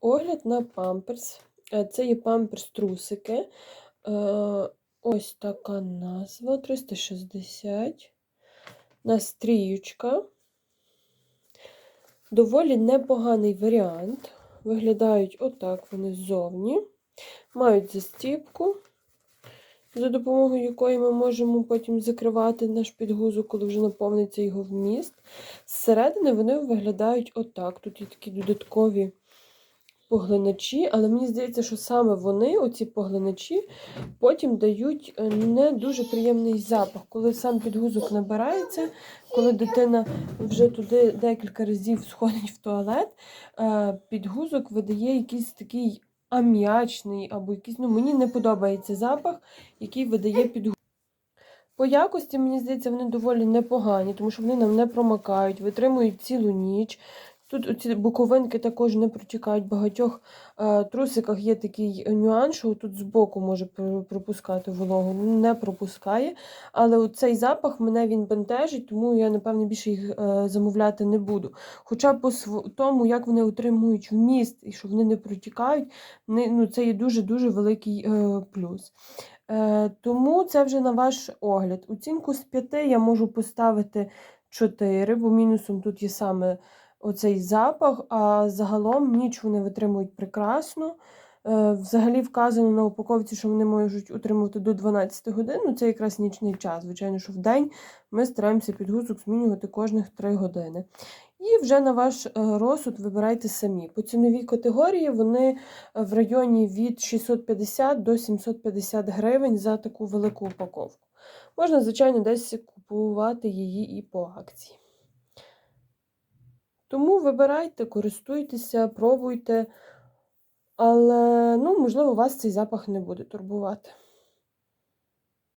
огляд на памперс. Е, Це є памперс-трусики. Е, Ось така назва 360. У нас тріючка. Доволі непоганий варіант. Виглядають отак вони ззовні. Мають застіпку, за допомогою якої ми можемо потім закривати наш підгузок, коли вже наповниться його вміст. Зсередини вони виглядають отак. Тут є такі додаткові поглиначі, але мені здається, що саме вони, оці поглиначі, потім дають е, не дуже приємний запах. Коли сам підгузок набирається, коли дитина вже туди декілька разів сходить в туалет, е, підгузок видає якийсь такий ам'ячний або якийсь, ну мені не подобається запах, який видає підгузок. По якості, мені здається, вони доволі непогані, тому що вони нам не промакають, витримують цілу ніч. Тут оці боковинки також не протікають. В багатьох е, трусиках є такий нюанс, що тут збоку може пропускати вологу, ну, не пропускає. Але цей запах мене він бентежить, тому я, напевно, більше їх е, замовляти не буду. Хоча по тому, як вони утримують вміст і що вони не протікають, ну, це є дуже-дуже великий е, плюс. Тому це вже на ваш огляд. Оцінку з 5 я можу поставити 4, бо мінусом тут є саме оцей запах, а загалом ніч вони витримують прекрасно. Е, Взагалі вказано на упаковці, що вони можуть утримувати до 12 годин. Ну, це якраз нічний час. Звичайно, що в день ми стараємося підгузок змінювати кожних 3 години. І вже на ваш е, розсуд вибирайте самі. По ціновій категорії вони е, в районі від 650 до 750 гривень за таку велику упаковку. Можна, звичайно, десь купувати її і по акції. Тому вибирайте, користуйтеся, пробуйте, але, ну, можливо, вас цей запах не буде турбувати.